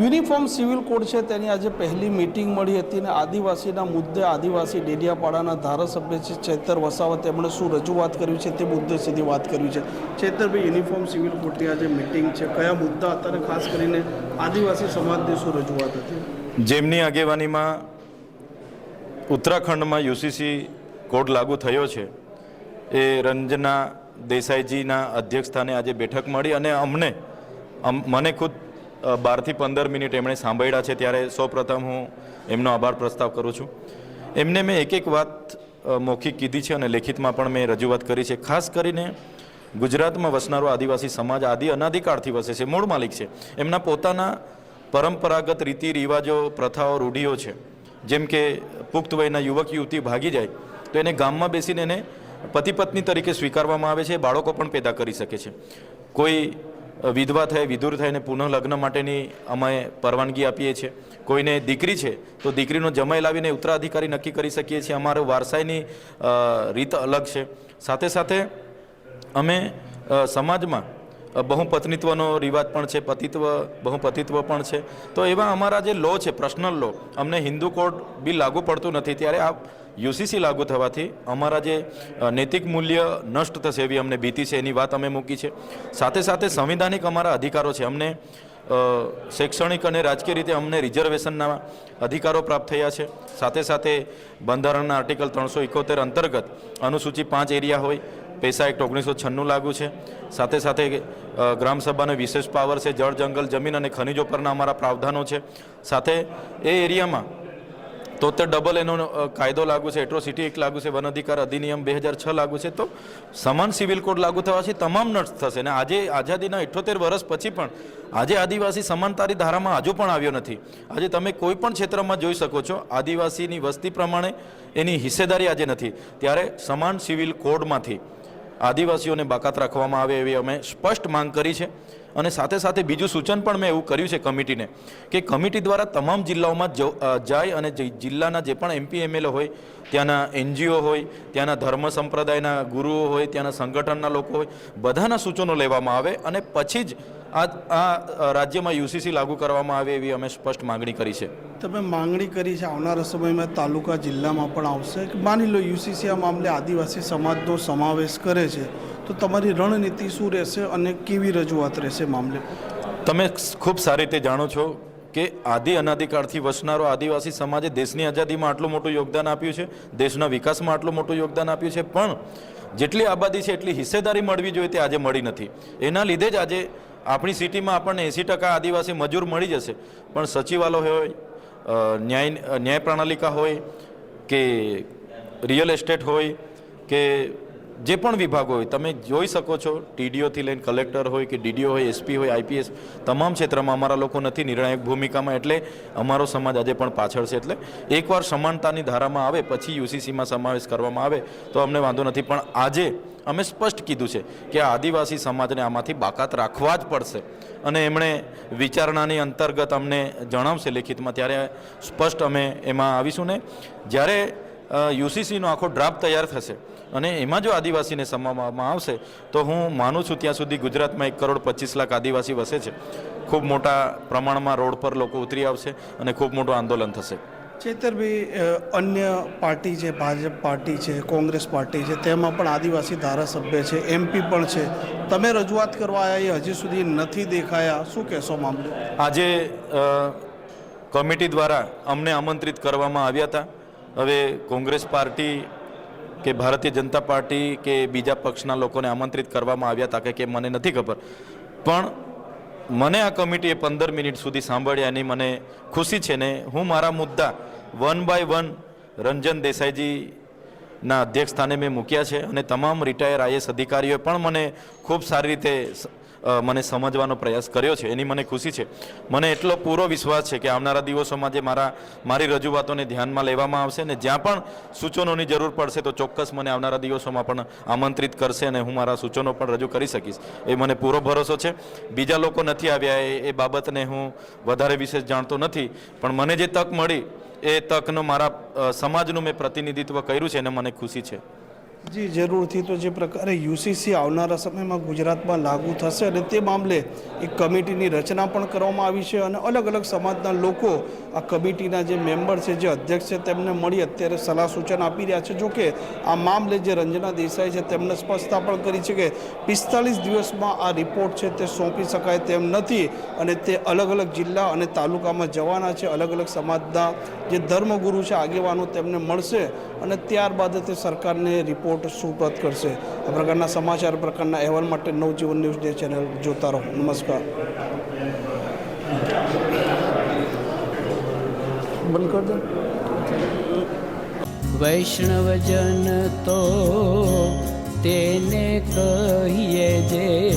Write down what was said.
Uniform civil code છે, તેની આજે પહેલી મિટિંગ મળી હતી અને આદિવાસીના મુદ્દે આદિવાસી ડેડિયાપાડાના ધારાસભ્ય છે, ચેતર વસાવત તેમણે શું રજૂઆત કર્યું છે તે મુદ્દે સીધી વાત કરી છે. ચેતરભાઈ, યુનિફોર્મ સિવિલ કોડની આજે મિટિંગ છે. કયા મુદ્દા હતા અને ખાસ કરીને આદિવાસી સમાજની શું રજૂઆત હતી? જેમની આગેવાનીમાં ઉત્તરાખંડમાં યુસીસી કોડ લાગુ થયો છે, એ રંજના દેસાઈજીના અધ્યક્ષસ્થાને આજે બેઠક મળી અને અમને, અમ- મને ખુદ બારથી પંદર મિનિટ એમણે સાંભળ્યા છે ત્યારે સૌપ્રથમ હું એમનો આભાર પ્રસ્તાવ કરું છું. એમને મેં એક એક વાત મૌખિક કીધી છે અને લેખિતમાં પણ મેં રજૂઆત કરી છે. ખાસ કરીને ગુજરાતમાં વસનારો આદિવાસી સમાજ આદિ અનાધિકારથી વસે છે, મૂળ માલિક છે. એમના પોતાના પરંપરાગત રીતિ, રિવાજો, પ્રથાઓ, રૂઢિઓ છે. જેમ કે પુખ્ત વયના યુવક, યુવતી ભાગી જાય, તો એને ગામમાં બેસીને એને પતિ પત્ની તરીકે સ્વીકારવામાં આવે છે, બાળકો પણ પેદા કરી શકે છે. કોઈ વિધવા થાય, વિધુર થાય ને પુનઃ લગ્ન માટેની અમે પરવાનગી આપીએ છીએ. કોઈને દીકરી છે, તો દીકરીનો જમાઈ લાવીને ઉત્તરાધિકારી નક્કી કરી શકીએ છીએ. અમારો વારસાઈની રીત અલગ છે. સાથે સાથે અમે સમાજમાં બહુપત્નિત્વનો રિવાજ પણ છે, પતિત્વ, બહુપતિત્વ પણ છે. તો એવા અમારા જે લો છે પર્સનલ લો અમને હિન્દુ કોડ બી લાગુ પડતું નથી. ત્યારે આ યુસીસી લાગુ થવાથી અમારા જે નૈતિક મૂલ્ય નષ્ટ થશે એવી અમને ભીતિ છે, એની વાત અમે મૂકી છે. સાથે સાથે સંવિધાનિક અમારા અધિકારો છે. અમને શૈક્ષણિક અને રાજકીય રીતે અમને રિઝર્વેશનના અધિકારો પ્રાપ્ત થયા છે. સાથે સાથે બંધારણના આર્ટિકલ ત્રણસો એકોતેર અંતર્ગત અનુસૂચિ પાંચ એરિયા હોય, પૈસા એક્ટ ઓગણીસો છન્નું લાગુ છે. સાથે સાથે ગ્રામસભાનો વિશેષ પાવર છે, જળ, જંગલ, જમીન અને ખનિજો પરના અમારા પ્રાવધાનો છે. સાથે એ એરિયામાં તોતેર ડબલ એનો કાયદો લાગુ છે એટ્રોસિટી એક્ટ લાગુ છે, વન અધિકાર અધિનિયમ બે હજાર છ લાગુ છે, તો સમાન સિવિલ કોડ લાગુ થવાથી તમામ નર્સ થશે. અને આજે આઝાદીના ઇઠ્ઠોતેર વર્ષ પછી પણ આજે આદિવાસી સમાનતાની ધારામાં હજુ પણ આવ્યો નથી. આજે તમે કોઈ પણ ક્ષેત્રમાં જોઈ શકો છો, આદિવાસીની વસ્તી પ્રમાણે એની હિસ્સેદારી આજે નથી. ત્યારે સમાન સિવિલ કોડમાંથી આદિવાસીઓને બાકાત રાખવામાં આવે એવી અમે સ્પષ્ટ માંગ કરી છે. અને સાથે સાથે બીજું સૂચન પણ મેં એવું કર્યું છે કમિટીને કે કમિટી દ્વારા તમામ જિલ્લાઓમાં જાય અને જિલ્લાના જે પણ એમપી, એમએલએ હોય, ત્યાંના એનજીઓ હોય, ત્યાંના ધર્મ સંપ્રદાયના ગુરુઓ હોય, ત્યાંના સંગઠનના લોકો હોય, બધાના સૂચનો લેવામાં આવે અને પછી જ આ આ રાજ્યમાં યુસીસી લાગુ કરવામાં આવે એવી અમે સ્પષ્ટ માંગણી કરી છે. તમે માંગણી કરી છે આવનારા સમયમાં તાલુકા જિલ્લામાં પણ આવશે? માની લો યુસીસી આ મામલે આદિવાસી સમાજનો સમાવેશ કરે છે તો તમારી રણનીતિ શું રહેશે અને કેવી રજૂઆત રહેશે મામલે? તમે ખૂબ સારી રીતે જાણો છો કે આદિ અનાદિકાળથી વસનારો આદિવાસી સમાજે દેશની આઝાદીમાં આટલું મોટું યોગદાન આપ્યું છે દેશના વિકાસમાં આટલું મોટું યોગદાન આપ્યું છે પણ જેટલી આબાદી છે એટલી હિસ્સેદારી મળવી જોઈએ તે આજે મળી નથી. એના લીધે જ આજે આપણી સિટીમાં આપણને એંસી ટકા આદિવાસી મજૂર મળી જશે. પણ સચિવાલય હોય ન્યાય ન્યાય પ્રણાલિકા હોય, કે રિયલ એસ્ટેટ હોય, કે જે પણ વિભાગો હોય, તમે જોઈ શકો છો, ટીડીઓથી લઈને કલેક્ટર હોય કે ડીડીઓ હોય, એસપી હોય, આઈપીએસ, તમામ ક્ષેત્રમાં અમારા લોકો નથી નિર્ણાયક ભૂમિકામાં, એટલે અમારો સમાજ આજે પણ પાછળ છે. એટલે એકવાર સમાનતાની ધારામાં આવે, પછી યુસીસીમાં સમાવેશ કરવામાં આવે, તો અમને વાંધો નથી. પણ આજે અમે સ્પષ્ટ કીધું છે કે આદિવાસી સમાજને આમાંથી બાકાત રાખવા જ પડશે. અને એમણે વિચારણાની અંતર્ગત અમને જણાવશે લેખિતમાં, ત્યારે સ્પષ્ટ અમે એમાં આવીશું ને. જ્યારે યુસીસીનો આખો ડ્રાફ્ટ તૈયાર થશે. અને એમાં જો આદિવાસીને સમાવવામાં આવશે તો હું માનું છું ત્યાં સુધી ગુજરાતમાં એક કરોડ પચીસ લાખ આદિવાસી વસે છે. ખૂબ મોટા પ્રમાણમાં રોડ પર લોકો ઉતરી આવશે અને ખૂબ મોટું આંદોલન થશે. ચેતરભાઈ અન્ય પાર્ટી છે ભાજપ પાર્ટી છે કોંગ્રેસ પાર્ટી છે તેમાં પણ આદિવાસી ધારાસભ્ય છે એમપી પણ છે. તમે રજૂઆત કરવા આવ્યા એ હજી સુધી નથી દેખાયા. શું કહેશો મામલે? આજે કમિટી દ્વારા અમને આમંત્રિત કરવામાં આવ્યા હતા. હવે કોંગ્રેસ પાર્ટી કે ભારતીય જનતા પાર્ટી કે બીજા પક્ષના લોકોને આમંત્રિત કરવામાં આવ્યા હતા કે મને નથી ખબર. પણ મને આ કમિટીએ પંદર મિનિટ સુધી સાંભળ્યા એની મને ખુશી છે ને હું મારા મુદ્દા વન બાય વન રંજન દેસાઈજીના અધ્યક્ષ સ્થાને મેં મૂક્યા છે અને તમામ રિટાયર આઈએસ અધિકારીઓએ પણ મને ખૂબ સારી રીતે મને સમજવાનો પ્રયાસ કર્યો છે, એની મને ખુશી છે. મને એટલો પૂરો વિશ્વાસ છે કે આવનારા દિવસોમાં જે મારા, મારી રજૂઆતોને ધ્યાનમાં લેવામાં આવશે ને જ્યાં પણ સૂચનોની જરૂર પડશે તો ચોક્કસ મને આવનારા દિવસોમાં પણ આમંત્રિત કરશે અને હું મારા સૂચનો પણ રજૂ કરી શકીશ. એ મને પૂરો ભરોસો છે. બીજા લોકો નથી આવ્યા, એ બાબતને હું વધારે વિશેષ જાણતો નથી, પણ મને જે તક મળી, એ તકનો મારા સમાજનું મેં પ્રતિનિધિત્વ કર્યું છે અને મને ખુશી છે. જી, જરૂરથી તો જે પ્રકારે યુસીસી આવનારા સમયમાં ગુજરાતમાં લાગુ થશે અને તે મામલે એક કમિટીની રચના પણ કરવામાં આવી છે અને અલગ અલગ સમાજના લોકો આ કમિટીના જે મેમ્બર છે, જે અધ્યક્ષ છે, તેમને મળી અત્યારે સલાહ સૂચન આપી રહ્યા છે. જોકે આ મામલે જે રંજના દેસાઈ છે, તેમને સ્પષ્ટતા પણ કરી છે કે પિસ્તાલીસ દિવસમાં આ રિપોર્ટ છે તે સોંપી શકાય તેમ નથી અને તે અલગ અલગ જિલ્લા અને તાલુકામાં જવાના છે. અલગ અલગ સમાજના જે ધર્મગુરુ છે, આગેવાનો તેમને મળશે અને ત્યારબાદ તે સરકારને રિપોર્ટ સુપરત કરશે. આ પ્રકારના સમાચાર પ્રકારના અહેવાલ માટે નવજીવન ન્યૂઝ ડે ચેનલ જોતા રહો. નમસ્કાર. બંધ કર વૈષ્ણવજન તો તેને કહીએ જે